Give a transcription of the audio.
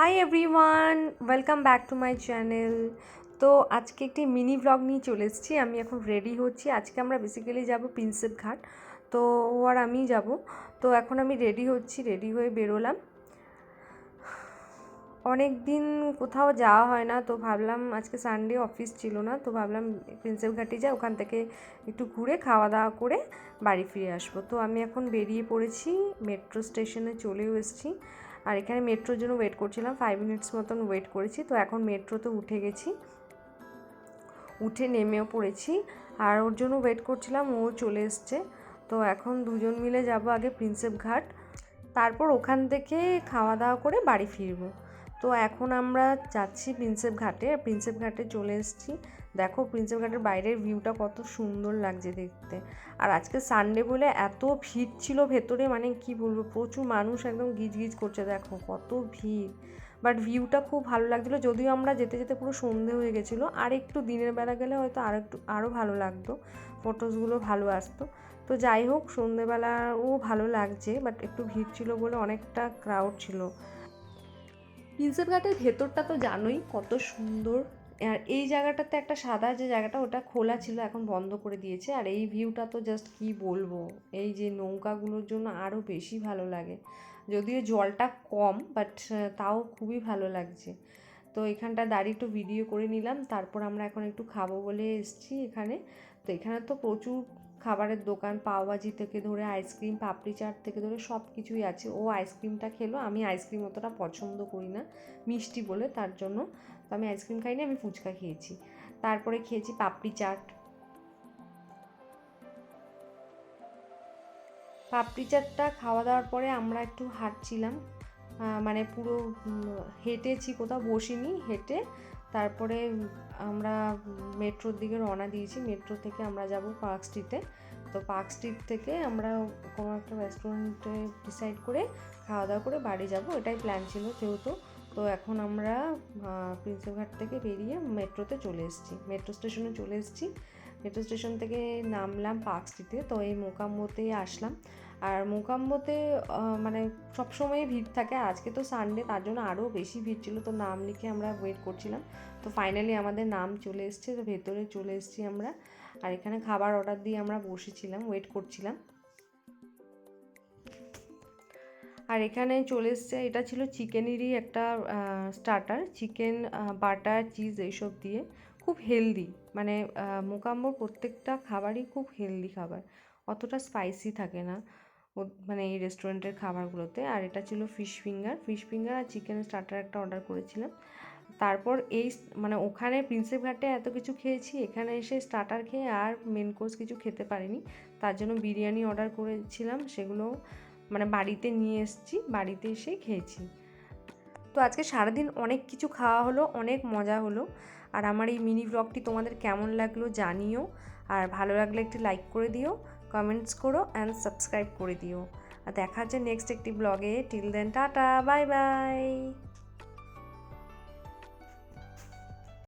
Hi everyone welcome back to my channel তো আজকে একটি মিনি ব্লগ নিয়ে চলে এসেছি। আমি এখন রেডি হচ্ছি। আজকে আমরা বেসিক্যালি যাব প্রিন্সেপ ঘাট। তো ও আর আমি যাব। তো এখন আমি রেডি হচ্ছি রেডি হয়ে বেরোলাম। অনেক দিন কোথাও যাওয়া হয় না। তো ভাবলাম আজকে সানডে অফিস ছিল না। তো ভাবলাম প্রিন্সেপ ঘাটে যাই, ওখান থেকে একটু ঘুরে খাওয়া দাওয়া করে বাড়ি ফিরে আসব। তো আমি এখন বেরিয়ে পড়েছি মেট্রো স্টেশনে চলেও এসেছি। আর এখানে মেট্রোর জন্য ওয়েট করছিলাম ফাইভ মিনিটস মতন ওয়েট করেছি, তো এখন মেট্রোতে উঠে গেছি। উঠে নেমেও পড়েছি, আর ওর জন্য ওয়েট করছিলাম, ও চলে এসছে। তো এখন দুজন মিলে যাব আগে প্রিন্সেপ ঘাট, তারপর ওখান থেকে খাওয়া দাওয়া করে বাড়ি ফিরবো। তো এখন আমরা যাচ্ছি প্রিন্সেপ ঘাটে প্রিন্সেপ ঘাটে চলে এসেছি। দেখো প্রিন্সেপ ঘাটের বাইরের ভিউটা কত সুন্দর লাগছে দেখতে। আর আজকে সানডে বলে এত ভিড় ছিল ভেতরে মানে কি বলব, প্রচুর মানুষ একদম গিজ গিজ করছে, দেখো কত ভিড়। বাট ভিউটা খুব ভালো লাগছিল, যদিও আমরা যেতে যেতে পুরো সন্ধে হয়ে গেছিল, আর একটু দিনের বেলা গেলে হয়তো আর একটু আরও ভালো লাগতো ফটোসগুলো ভালো আসতো। তো যাই হোক, সন্ধেবেলাও ভালো লাগছে বাট একটু ভিড় ছিল বলে অনেকটা ক্রাউড ছিল। প্রিন্সেপ ঘাটের ভেতরটা তো জানোই কত সুন্দর। আর এই জায়গাটাতে একটা সাদা যে জায়গাটা, ওটা খোলা ছিল, এখন বন্ধ করে দিয়েছে। আর এই ভিউটা তো জাস্ট কি বলব? এই যে নৌকাগুলোর জন্য আরও বেশি ভালো লাগে। যদিও জলটা কম বাট তাও খুবই ভালো লাগছে। তো এখানটা দাঁড়িয়ে একটু ভিডিও করে নিলাম। তারপর আমরা এখন একটু খাব বলে এসছি এখানে। তো এখানে তো প্রচুর খাবারের দোকান পাওভাজি থেকে ধরে আইসক্রিম, পাপড়ি চাট থেকে ধরে সব কিছুই আছে। ও আইসক্রিমটা খেলো, আমি আইসক্রিম অতটা পছন্দ করি না, মিষ্টি বলে তার জন্য। তো আমি আইসক্রিম খাইনি, আমি ফুচকা খেয়েছি। তারপরে খেয়েছি পাপড়ি চাট। পাপড়ি চাটটা খাওয়া দাওয়ার পরে আমরা একটু হাঁটছিলাম। মানে পুরো হেঁটেছি কোথাও বসিনি, হেঁটে তারপরে আমরা মেট্রোর দিকে রওনা দিয়েছি। মেট্রো থেকে আমরা যাব পার্ক স্ট্রিটে। তো পার্ক স্ট্রিট থেকে আমরা কোনো একটা রেস্টুরেন্টে ডিসাইড করে খাওয়া দাওয়া করে বাড়ি যাব। এটাই প্ল্যান ছিল যেহেতু। তো এখন আমরা প্রিন্সেপ ঘাট থেকে বেরিয়ে মেট্রোতে চলে এসেছি। মেট্রো স্টেশনে চলে এসেছি। মেট্রো স্টেশন থেকে নামলাম পার্ক স্ট্রিটে তো এই মোকাম্বোতে আসলাম। আর মোকাম্বোতে মানে সবসময় ভিড় থাকে। আজকে তো সানডে তার জন্য আরও বেশি ভিড় ছিল। তো নাম লিখে আমরা ওয়েট করছিলাম। তো ফাইনালি আমাদের নাম চলে এসছে। তো ভেতরে চলে এসেছি আমরা। আর এখানে খাবার অর্ডার দিয়ে আমরা বসেছিলাম ওয়েট করছিলাম। আর এখানে চলে এসছে, এটা ছিল চিকেনেরই একটা স্টার্টার চিকেন বাটার চিজ এইসব দিয়ে। খুব হেলদি মানে মোকাম্বর প্রত্যেকটা খাবারই খুব হেলদি খাবার। অতটা স্পাইসি থাকে না মানে এই রেস্টুরেন্টের খাবারগুলোতে। আর এটা ছিল ফিশ ফিঙ্গার ফিশ ফিঙ্গার আর চিকেন স্টার্টার একটা অর্ডার করেছিলাম। তারপর এই মানে ওখানে প্রিন্সেপ ঘাটে এত কিছু খেয়েছি, এখানে এসে স্টার্টার খেয়ে আর মেন কোর্স কিছু খেতে পারিনি। তার জন্য বিরিয়ানি অর্ডার করেছিলাম, সেগুলো মানে বাড়িতে নিয়ে এসেছি, বাড়িতে এসে খেয়েছি। তো আজকে সারাদিন অনেক কিছু খাওয়া হলো, অনেক মজা হলো। আর আমার এই মিনি ব্লগটি তোমাদের কেমন লাগল জানিও। আর ভালো লাগলে একটি লাইক করে দিও কমেন্টস করো অ্যান্ড সাবস্ক্রাইব করে দিও। আর দেখা হচ্ছে নেক্সট একটি ব্লগে till then tata bye bye